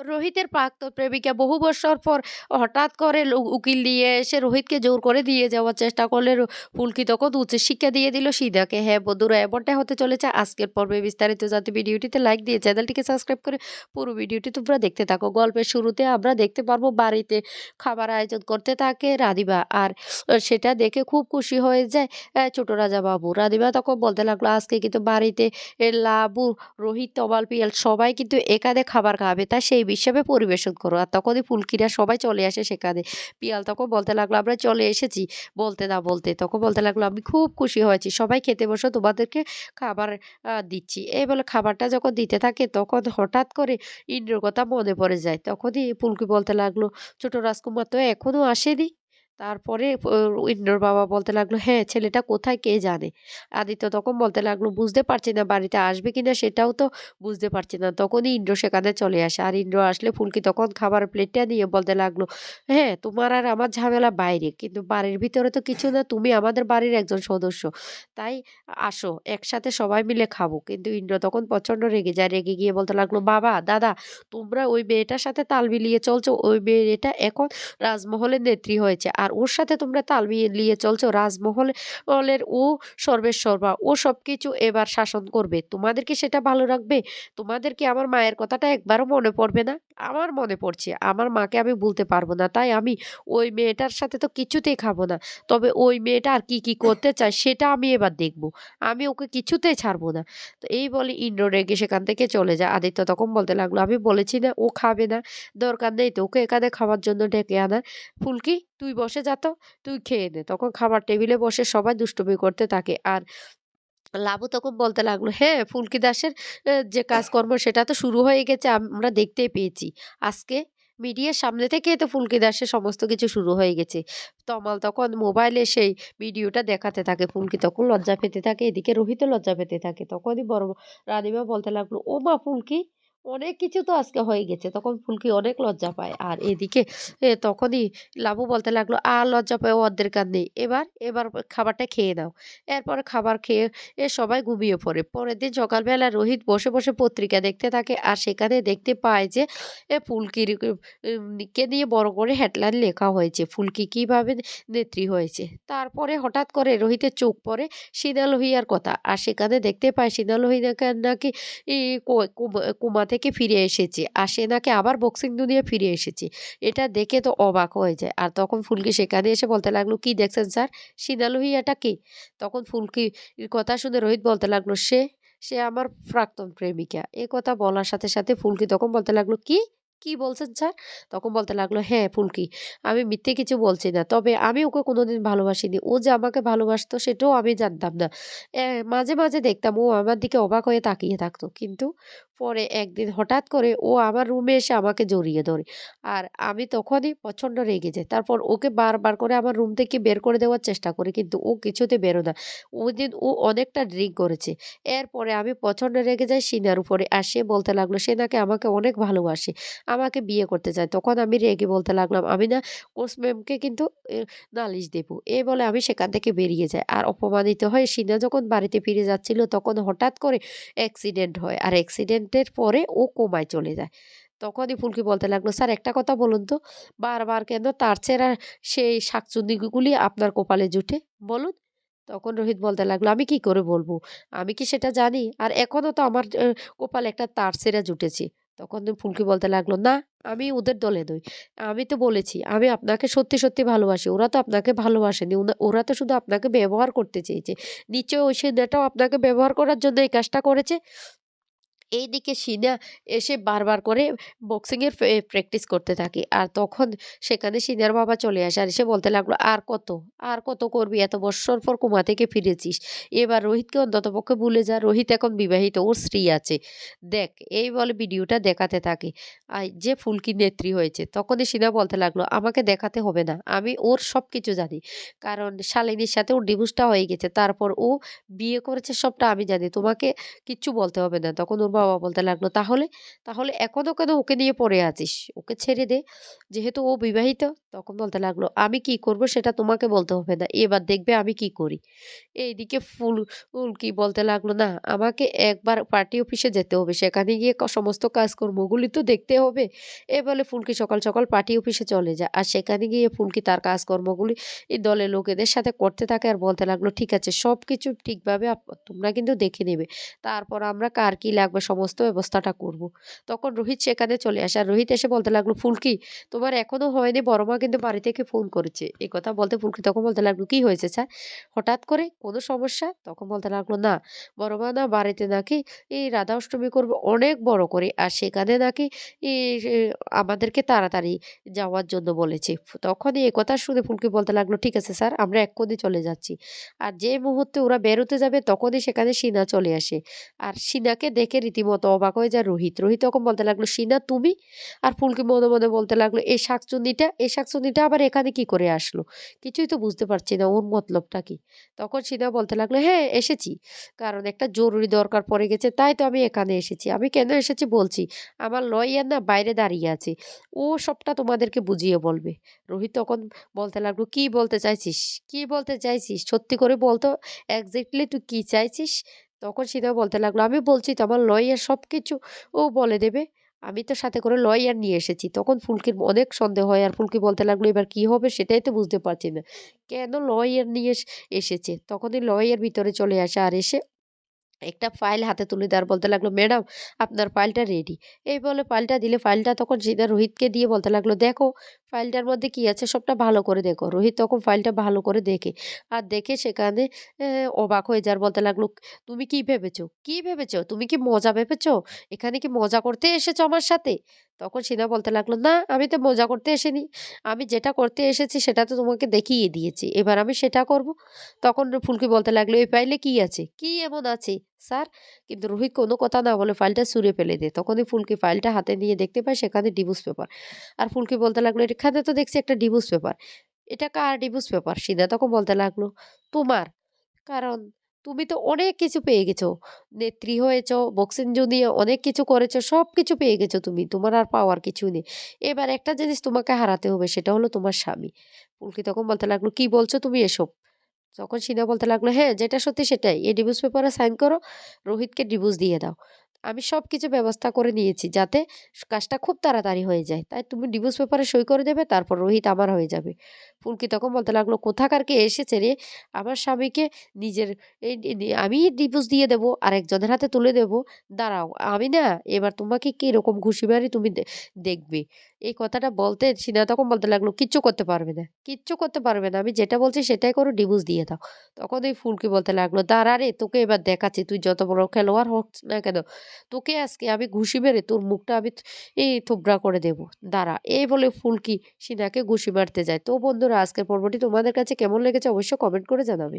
রোহিতের প্রাক্তন প্রেমিকা বহু বছর পর হঠাৎ করে উকিল দিয়ে এসে রোহিতকে জোর করে দিয়ে যাওয়ার চেষ্টা করলে রো ফুলকি তখন উচিত শিক্ষা দিয়ে দিল সিদাকে। হ্যাঁ বন্ধুরা এমনটাই হতে চলেছে আজকের পর্বে বিস্তারিত জানতে ভিডিওটিতে লাইক দিয়ে চ্যানেলটিকে সাবস্ক্রাইব করে পুরো ভিডিওটি তোমরা দেখতে থাকো। গল্পের শুরুতে আমরা দেখতে পারব বাড়িতে খাবার আয়োজন করতে থাকে রাধিবা আর সেটা দেখে খুব খুশি হয়ে যায় ছোট রাজা বাবু। রাধিবা তখন বলতে লাগল আজকে কিন্তু বাড়িতে লাবু, রোহিত, তবাল পিয়াল সবাই কিন্তু এখানে খাবার খাবে। তা সেই হিসেবে পরিবেশন করো। আর তখনই ফুলকিরা সবাই চলে আসে সেখানে। পিয়াল তখন বলতে লাগল, "আমরা চলে এসেছি।" বলতে না বলতে তখন বলতে লাগল, "আমি খুব খুশি হয়েছি। সবাই খেতে বসে তোমাদেরকে খাবার দিচ্ছি।" এই বলে খাবারটা যখন দিতে থাকে তখন হঠাৎ করে ইন্দ্রর কথা মনে পড়ে যায়। তখনই ফুলকি বলতে লাগল, ছোটো রাজকুমার তো এখনও আসেনি?" তারপরে ইন্দ্রর বাবা বলতে লাগল, "হ্যাঁ, ছেলেটা কোথায় কে জানে?" আদিত্য তখন বলতে লাগল, "বুঝতে পারছি না বাড়িতে আসবে কিনা সেটাও তো বুঝতে পারছি না।" তখনই ইন্দ্র সেখানে চলে আসে। আর ইন্দ্র আসলে ফুলকি তখন খাবার প্লেটটা নিয়ে বলতে লাগল, "হ্যাঁ, তোমার আর আমার ঝামেলা বাইরে। কিন্তু বাড়ির ভিতরে তো কিছু না। তুমি আমাদের বাড়ির একজন সদস্য। তাই আসো, একসাথে সবাই মিলে খাব।" কিন্তু ইন্দ্র তখন প্রচণ্ড রেগে যায়। রেগে গিয়ে বলতে লাগল, "বাবা, দাদা, তোমরা ওই মেয়েটার সাথে তাল মিলিয়ে চলছো। ওই মেয়েটা এখন রাজমহলের নেত্রী হয়েছে। আর ওর সাথে তোমরা তাল মিলিয়ে চলছো। রাজমহলে হলের ও সর্বেসর্বা। ও সবকিছু এবার শাসন করবে। তোমাদের কি সেটা ভালো রাখবে? তোমাদের কি আমার মায়ের কথাটা একবারও মনে পড়বে না?" আমার মনে পড়ছে। আমার মাকে আমি বলতে পারব না। তাই আমি ওই মেয়েটার সাথে তো কিছুতেই খাব না। তবে ওই মেয়েটা আর কি, কি করতে চায় সেটা আমি এবার দেখব। আমি ওকে কিছুতেই ছাড়বো না। তো এই বলে ইন্দ্র রেগে সেখান থেকে চলে যায়। আদিত্য তখন বলতে লাগল, "আমি বলেছি না ও খাবে না। দরকার নেই তো ওকে এখানে খাওয়ার জন্য ডেকে আনার। ফুলকি তুই বসে যা তো, তুই খেয়ে নে।" তখন খাবার টেবিলে বসে সবাই দুষ্টুমি করতে থাকে। আর লাবু তখন বলতে লাগল, "হ্যাঁ, ফুলকি দাসের যে কাজকর্ম সেটা তো শুরু হয়ে গেছে আমরা দেখতেই পেয়েছি। আজকে মিডিয়ার সামনে থেকে তো ফুলকি দাসের সমস্ত কিছু শুরু হয়ে গেছে।" তমাল তখন মোবাইলে সেই ভিডিওটা দেখাতে থাকে। ফুলকি তখন লজ্জা পেতে থাকে। এদিকে রোহিত লজ্জা পেতে থাকে। তখনই বড় রানীমা বলতে লাগল, "ওমা ফুলকি! অনেক কিছু তো আজকে হয়ে গেছে।" তখন ফুলকি অনেক লজ্জা পায়। আর এদিকে তখনই লাবু বলতে লাগল, "আর লজ্জা পাওয়ার দরকার নেই। এবার, এবার খাবারটা খেয়ে নাও।" এরপরে খাবার খেয়ে এ সবাই ঘুমিয়ে পড়ে। পরের দিন সকালবেলা রোহিত বসে, বসে পত্রিকা দেখতে থাকে। আর সেখানে দেখতে পায় যে এ ফুলকির কে নিয়ে বড় করে হেডলাইন লেখা হয়েছে, "ফুলকি কীভাবে নেত্রী হয়েছে।" তারপরে হঠাৎ করে রোহিতের চোখ পড়ে শিনা লোহিয়ার কথা। আর সেখানে দেখতে পায় শিনা লোহিয়া নাকি ই কো কোমা কোমা থেকে ফিরে এসেছে। আর সে নাকি আবার বক্সিং দুনিয়ায় ফিরে এসেছে। এটা দেখে তো অবাক হয়ে যায়। আর তখন ফুলকি সেখানে এসে বলতে লাগল, "কি দেখছেন স্যার? শিনা লোহিয়াটা কে?" তখন ফুলকির কথা শুনে রোহিত বলতে লাগল, "সে? সে আমার প্রাক্তন প্রেমিকা।" এ কথা বলার সাথে, সাথে ফুলকি তখন বলতে লাগল, "কি? কি বলছেন স্যার?" তখন বলতে লাগল, "হ্যাঁ, ফুলকি, আমি মিথ্যে কিছু বলছি না। তবে আমি ওকে কোনোদিন ভালোবাসিনি। ও যে আমাকে ভালোবাসতো সেটাও আমি জানতাম না। মাঝে, মাঝে দেখতাম ও আমার দিকে অবাক হয়ে তাকিয়ে থাকতো। কিন্তু পরে একদিন হঠাৎ করে ও আমার রুমে এসে আমাকে জড়িয়ে ধরে। আর আমি তখনই প্রচণ্ড রেগে যাই। তারপর ওকে বারবার করে আমার রুম থেকে বের করে দেওয়ার চেষ্টা করি। কিন্তু ও কিছুতে বেরো না। ওই দিন ও অনেকটা ড্রিংক করেছে। এরপরে আমি প্রচণ্ড রেগে যাই শিনার উপরে। আর সে বলতে লাগল সে নাকি আমাকে অনেক ভালোবাসে। আমাকে বিয়ে করতে চায়। তখন আমি রেগে বলতে লাগলাম, "আমি না কোচ ম্যামকে কিন্তু নালিশ দেবো এ বলে আমি সেখান থেকে বেরিয়ে যাই। আর অপমানিত হয়ে সিনা যখন বাড়িতে ফিরে যাচ্ছিল তখন হঠাৎ করে অ্যাক্সিডেন্ট হয়। আর অ্যাক্সিডেন্টের পরে ও কোমায় চলে যায়। তখনই ফুলকি বলতে লাগল, "স্যার একটা কথা বলুন তো, বারবার কেন তার ছেঁড়া সেই শাকচুন্নিগুলি আপনার কপালে জুটে? বলুন?" তখন রোহিত বলতে লাগল, "আমি কি করে বলব? আমি কি সেটা জানি? আর এখনও তো আমার কপালে একটা তার ছেঁড়া জুটেছে।" তখন ফুলকি বলতে লাগল, "না, আমি ওদের দলে নই। আমি তো বলেছি আমি আপনাকে সত্যি, সত্যি ভালোবাসি। ওরা তো আপনাকে ভালোবাসেনি। ওরা তো শুধু আপনাকে ব্যবহার করতে চেয়েছে। নিচে ওই শিনাটাও আপনাকে ব্যবহার করার জন্য এই কাজটা করেছে।" এইদিকে শিনা এসে বারবার করে বক্সিংয়ের প্র্যাকটিস করতে থাকে। আর তখন সেখানে শিনার বাবা চলে আসে। আর এসে বলতে লাগল, "আর কত? আর কত করবি? এত বৎসর পর কুমা থেকে ফিরেছিস। এবার রোহিতকে অন্ততপক্ষে ভুলে যা। রোহিত এখন বিবাহিত। ওর স্ত্রী আছে। দেখ।" এই বলে ভিডিওটা দেখাতে থাকে। আর যে ফুলকি নেত্রী হয়েছে। তখনই শিনা বলতে লাগল, "আমাকে দেখাতে হবে না। আমি ওর সব কিছু জানি। কারণ শালিনীর সাথে ওর ডিভোর্সটা হয়ে গেছে। তারপর ও বিয়ে করেছে সবটা আমি জানি। তোমাকে কিচ্ছু বলতে হবে না।" তখন ওর বাবা বলতে লাগল, "তাহলে? তাহলে এখনও কেন ওকে নিয়ে পড়ে আছিস? ওকে ছেড়ে দে। যেহেতু ও বিবাহিত।" তখন বলতে লাগল, "আমি কি করব সেটা তোমাকে বলতে হবে না। এবার দেখবে আমি কি করি।" এইদিকে ফুল ফুল কি বলতে লাগল, "না, আমাকে একবার পার্টি অফিসে যেতে হবে। সেখানে গিয়ে সমস্ত কাজকর্মগুলি তো দেখতে হবে।" এ বলে ফুলকি সকাল, সকাল পার্টি অফিসে চলে যায়। আর সেখানে গিয়ে ফুলকি তার কাজকর্মগুলি দলের লোকেদের সাথে করতে থাকে আর বলতে লাগল, "ঠিক আছে, সবকিছু ঠিকভাবে আপ তোমরা কিন্তু দেখে নেবে। তারপর আমরা কার কি লাগবে সমস্ত ব্যবস্থাটা করব।" তখন রোহিত সেখানে চলে আসে। আর রোহিত এসে বলতে লাগল, "ফুলকি, তোমার এখনও হয়নি, বড় মা কিন্তু বাড়ি থেকে ফোন করেছে।" এই কথা বলতে ফুলকি তখন বলতে লাগল, "কি হয়েছে স্যার? হঠাৎ করে কোনো সমস্যা?" তখন বলতে লাগল, "না, বড় মা না বাড়িতে নাকি এই রাধা অষ্টমী করবে অনেক বড় করে। আর সেখানে নাকি আমাদেরকে তাড়াতাড়ি যাওয়ার জন্য বলেছে।" তখনই এ কথা শুনে ফুলকি বলতে লাগল, "ঠিক আছে স্যার, আমরা এক্ষুনি চলে যাচ্ছি।" আর যে মুহূর্তে ওরা বেরোতে যাবে তখনই সেখানে সিনা চলে আসে। আর সিনাকে দেখে রীতিমতো অবাক হয়ে যায় রোহিত। রোহিত তখন বলতে লাগল, সিনা তুমি?" আর ফুলকি মনে, মনে বলতে লাগল, "এই শাকচুন্নিটা এই শাকচুন্নিটা আবার এখানে কি করে আসলো? কিছুই তো বুঝতে পারছি না ওর মতলবটা কি?" তখন সিনা বলতে লাগল, "হ্যাঁ, এসেছি। কারণ একটা জরুরি দরকার পড়ে গেছে তাই তো আমি এখানে এসেছি। আমি কেন এসেছি বলছি। আমার লয়ার না বাইরে দাঁড়িয়ে আছে। ও সবটা তোমাদেরকে বুঝিয়ে বলবে।" রোহিত তখন বলতে লাগল, "কি বলতে চাইছিস? কি বলতে চাইছিস? সত্যি করে বল তো এক্সাক্টলি তুই কি চাইছিস?" তখন সীতা বলতে লাগল, "আমি বলছি তো আমার লয়ার সবকিছু ও বলে দেবে। আমি তো সাথে করে লয়ার নিয়ে এসেছি।" তখন ফুলকির অনেক সন্দেহ হয় আর ফুলকি বলতে লাগল, "এবার কি হবে সেটাই তো বুঝতে পারছি না। কেন লয়ার নিয়ে এস এসেছে?" তখনই লয়ার ভিতরে চলে আসে আর এসে একটা ফাইল হাতে তুলে দেওয়ার বলতে লাগল, "ম্যাডাম, আপনার ফাইলটা রেডি।" এই বলে ফাইলটা দিলে ফাইলটা তখন শিনা রোহিতকে দিয়ে বলতে লাগল, "দেখো ফাইলটার মধ্যে কি আছে সবটা ভালো করে দেখো।" রোহিত তখন ফাইলটা ভালো করে দেখে। আর দেখে সেখানে অবাক হয়ে যার বলতে লাগল, "তুমি কি ভেবেছো? কি ভেবেছো? তুমি কি মজা ভেবেছো? এখানে কি মজা করতে এসেছ আমার সাথে?" তখন সিনা বলতে লাগল, "না, আমি তো মজা করতে আসিনি। আমি যেটা করতে এসেছি সেটা তো তোমাকে দেখিয়ে দিয়েছি। এবার আমি সেটা করব।" তখন ফুলকি বলতে লাগল, "এই ফাইলে কি আছে? কি এমন আছে স্যার?" কিন্তু রোহিত কোনো কথা না বলে ফাইলটা ছুঁড়ে ফেলে দেয়। তখনই ফুলকি ফাইলটা হাতে নিয়ে দেখতে পায় সেখানে ডিভোর্স পেপার। আর ফুলকি বলতে লাগল, "এখানে তো দেখছি একটা ডিভোর্স পেপার। এটা কার ডিভোর্স পেপার?" সিনা তখন বলতে লাগল, "তোমার। কারণ তুমি তো অনেক কিছু পেয়ে গেছো। নেত্রী হয়েছ বক্সিং জুনিয়ে অনেক কিছু করেছ, সব কিছু পেয়ে গেছো তুমি। তোমার আর পাওয়ার কিছু নেই। এবার একটা জিনিস তোমাকে হারাতে হবে সেটা হলো তোমার স্বামী।" পুলকি তখন বলতে লাগল, "কি বলছো তুমি এসব?" তখন সিনা বলতে লাগল, "হ্যাঁ, যেটা সত্যি সেটাই। এ ডিভোর্স পেপারে সাইন করো, রোহিতকে ডিভোর্স দিয়ে দাও। আমি সব কিছু ব্যবস্থা করে নিয়েছি যাতে কাজটা খুব তাড়াতাড়ি হয়ে যায়। তাই তুমি ডিভোর্স পেপারে সই করে দেবে তারপর রোহিত আমার হয়ে যাবে।" ফুলকি তখন বলতে লাগল, "কোথাকার কে এসেছে রে? আমার স্বামীকে নিজের আমিই ডিভোর্স দিয়ে দেবো, আরেকজনের হাতে তুলে দেবো। দাঁড়াও, আমি না এবার তোমাকে কীরকম ঘুষি মারি তুমি দেখবে।" এই কথাটা বলতে শিনা তখন বলতে লাগল, "কিচ্ছু করতে পারবে না। কিচ্ছু করতে পারবে না। আমি যেটা বলছি সেটাই করো, ডিভোর্স দিয়ে দাও।" তখন এই ফুলকি বলতে লাগল, "দাঁড়া রে, তোকে এবার দেখাচ্ছি তুই যত বড় খেলোয়াড় হোক না কেন, তোকে আজকে আমি ঘুষি মেরে তোর মুখটা আমি এই থোবড়া করে দেব দাঁড়া।" এই বলে ফুলকি সিনাকে ঘুষি মারতে যায়। তো বন্ধুরা, আজকের পর্বটি তোমাদের কাছে কেমন লেগেছে অবশ্যই কমেন্ট করে জানাবে।